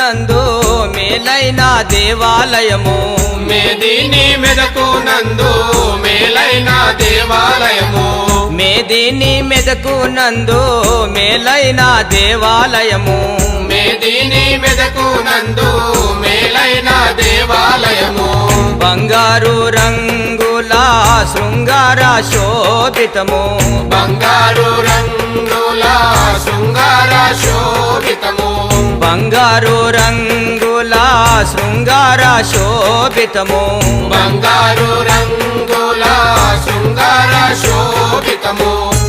నందు మేలైన దేవాలయము. మేదిని మెదకు నందు మేలైన దేవాలయము. మేదిని మెదకు నందు మేలైన దేవాలయము. మేదిని మెదకు నందు మేలైన దేవాలయము. బంగారు రంగుల శృంగార శోభితము. బంగారు రంగుల శృంగార శోభితము. బంగారు రంగుల శృంగార శోభితము. బంగారు రంగుల శృంగార శోభితము.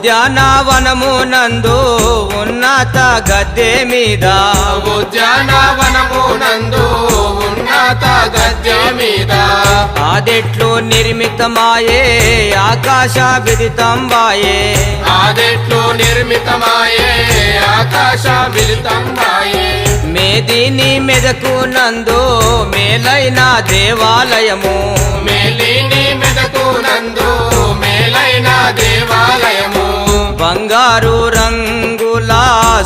ఉద్యానవనము నందు ఉన్నత గద్దె మీద. ఉద్యానవనము నందు ఉన్నత గద్య మీద. ఆదెట్లు నిర్మితమాయే ఆకాశ విదితంబాయే. ఆదెట్లు నిర్మితమాయే ఆకాశ మిలితంబాయే మేదిని మెదకు నందు మేలైన దేవాలయము. మేలిని బంగారు రంగుల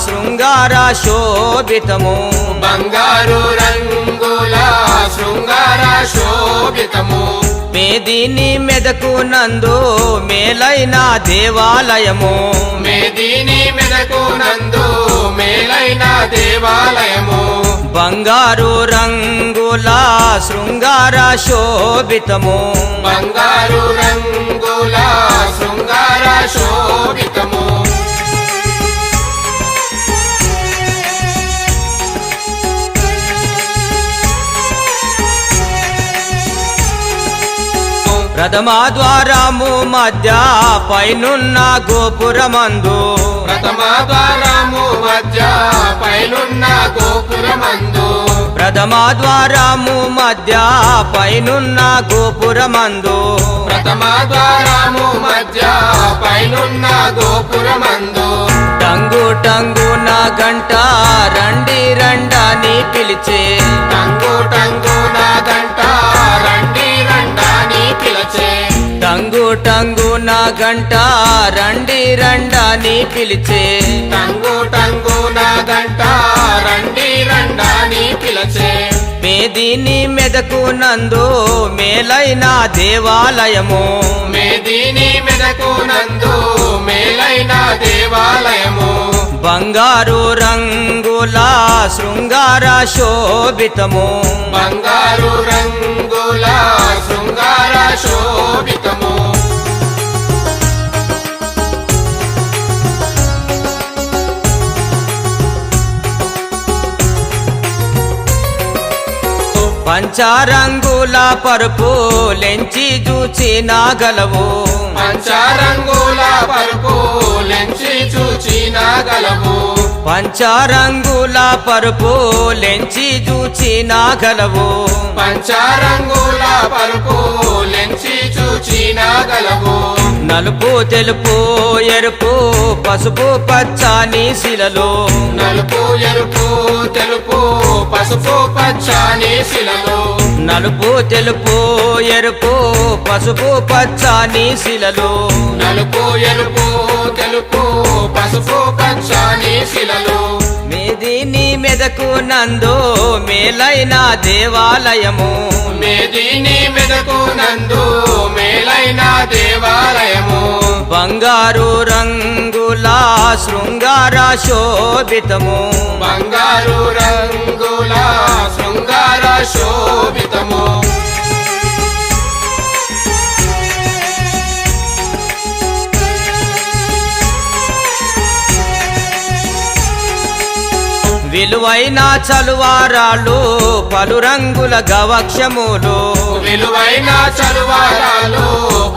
శృంగార శోభితము. బంగారు రంగుల శృంగార శోభితము. మేదిని మెదకు నందు మేలైన దేవాలయము. మేదిని మెదకు నందు మేలైన దేవాలయము. బంగారు రంగుల శృంగార శోభితము. బంగారు రంగుల శృంగార శోభితము. ప్రథమ ద్వారము మధ్య పైనున్న గోపురమందు. ప్రథమ ద్వారము మధ్య పైనున్న గోపురమందు. ప్రథమ ద్వారము మధ్య పైనున్న గోపురమందు. ప్రథమ ద్వారము మధ్య పైనున్న గోపురమందు. టంగు టంగు నా గంట రండి రండని పిలిచే టంగు నా గంట రండి రండని పిలిచే. టంగు టంగు నా గంట రండి రండాని పిలచే. మేదిని మెదకు నందు మేలైన దేవాలయము. మేదిని మెదకు నందు మేలైన దేవాలయము. బంగారు రంగుల శృంగార శోభితము. బంగారు రంగుల శృంగార శోభితము. పంచరంగుల పరుపు లెంచి చూచి నాగలవు. పంచరంగుల పరుపు లెంచి చూచిన గలవు పంచరంగుల పరుపు లెంచి చూచి నాగలవు. పంచరంగుల పరుపు లెంచి చూచిన గలవు నలుపు తెలుపు ఎరుపు పసుపు పచ్చని శిలలో నలుపు ఎరుపు తెలుపు పసుపు పచ్చని శిలలో నలుపు తెలుపు ఎరుపు పసుపు పచ్చని శిలలో నలుపు ఎరుపు తెలుపు పసుపు పచ్చని శిలలో మేదిని మెదకు నందు మేలైన దేవాలయము. మేదిని మెదకు నందు మేలైన దేవాలయము. బంగారు రంగుల శృంగార శోభితము. బంగారు రంగుల శృంగార శోభితము. విలువైన చలువారాలు పలు రంగుల గవక్షములు. విలువైన చలువారాలు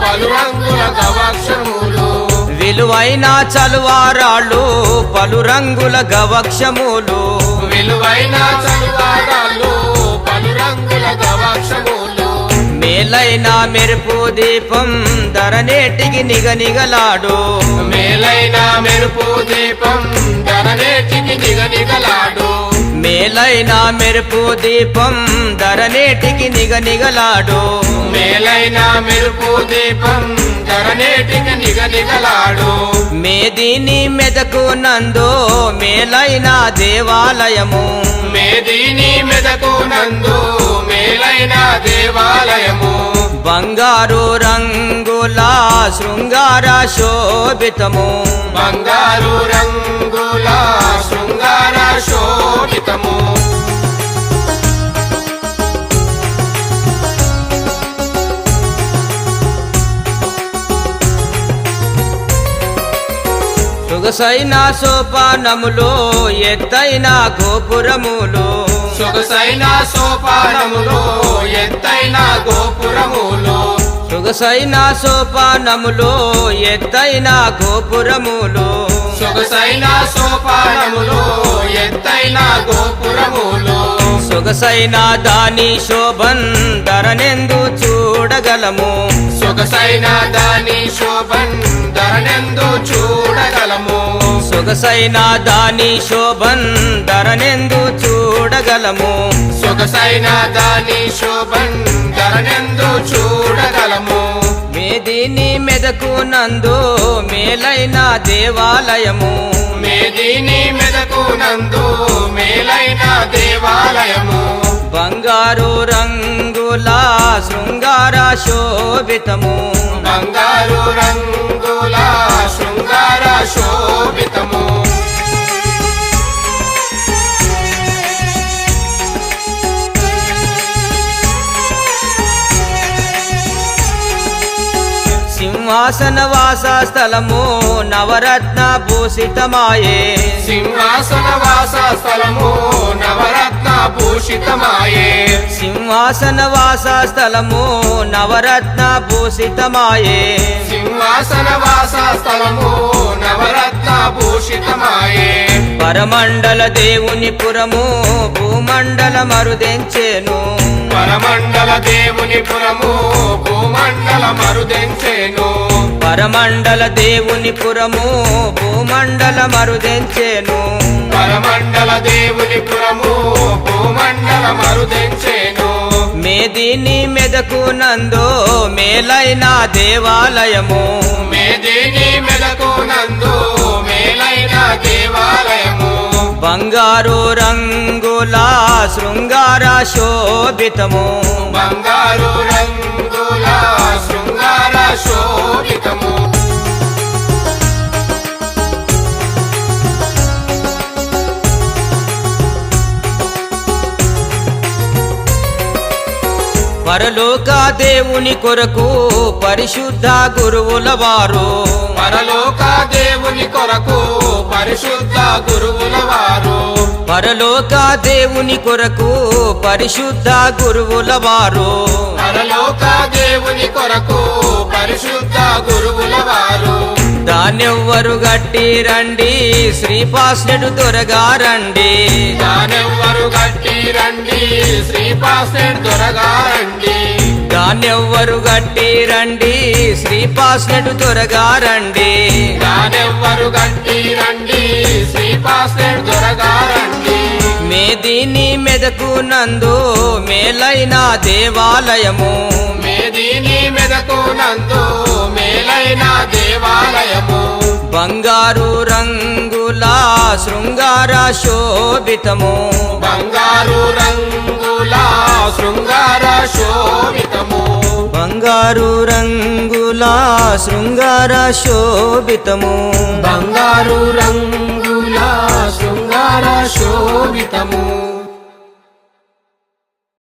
పలు రంగుల గవక్షములు. విలువైన చలువారాలు పలు రంగుల గవక్షములు. విలువైన చలువారాలు పలు రంగుల గవక్షములు. మేలైన మెరుపు దీపం ధరనేటికి నిగనిగలాడు. మేలైన మెరుపు దీపం ధరనేటికి నిగనిగలాడు. మేలైన మెరుపు దీపం ధరనేటికి నిగ నిగలాడు మేలైన మెరుపు దీపం జరనేటికి నిగనిగలాడు. మేదిని మెదకు నందు మేలైన దేవాలయము. మేదిని మెదకు నందు మేలైన దేవాలయము. బంగారు రంగుల శృంగార శోభితము. బంగారు రంగుల సొగసైన సోపానములో ఎత్తైన గోపురములు. సొగసైన సోపానములో ఎత్తైన గోపురములో. సొగసైన సోపానములో ఎత్తైన గోపురములు. సొగసైన సోపానములో ఎత్తైన గోపురములో. సొగసైన దాని శోభన్ ధరనెందు చూడగలము. సొగసైన దాని శోభన్ ధరనెందు చూడగలము. సొగసైన దాని శోభన్ ధరనెందు చూడగలము. సొగసైన దాని శోభన్ ధరనెందు చూడగలము. మేదిని మెదకు నందు మేలైన దేవాలయము. మేదిని మెదకు నందు మేలైన దేవాలయము. బంగారు రంగుల శృంగార శోభితము. బంగారు రంగుల సింహాసన వాస స్థలము నవరత్న భూషితమాయే. సింహాసన వాస స్థలము నవరత్న భూషితమాయే. సింహాసన వాస స్థలము నవరత్న భూషితమాయే. సింహాసన వాస స్థలము నవరత్న భూషితమాయే. పరమండల దేవుని పురము భూమండల మరుదెంచెను. పరమండల దేవుని పురము భూమండల మరుదెంచెను. పరమండల దేవుని పురము భూమండల మరుదెంచెను. పరమండల దేవుని పురము భూమండల మరుదెంచెను. మేదిని మెదకు నందు మేలైన దేవాలయము. మేదిని మెలకు నందు మేలైన దేవాలయము. బంగారు రంగుల శృంగార శోభితము. బంగారు పరలోక దేవుని కొరకు పరిశుద్ధ గురువుల వారు. పరలోక దేవుని కొరకు పరిశుద్ధ గురువుల వారు. పరలోక దేవుని కొరకు పరిశుద్ధ గురువుల వారు. పరలోక దేవుని కొరకు పరిశుద్ధ గురువుల వారు. దానెవ్వరు గట్టి రండి శ్రీపాస్నుడు త్వరగా రండి. దానెవ్వరు గట్టి రండి శ్రీపాసెడ్ దొరగా రండి. దానెవ్వరు గట్టి రండి శ్రీపాస్నుడు త్వరగా రండి. దానెవ్వరు గట్టి రండి శ్రీపాసెడ్ దొరగా రండి. మేదిని మెదకు నందు మేలైన దేవాలయము. మేదిని మెదకు నందు మేలైన దేవాలయము. బంగారు రంగుల శృంగార శోభితము. బంగారు రంగుల శృంగార శోభితము. బంగారు రంగుల శృంగార శోభితము. బంగారు రంగుల శృంగార శోభితము.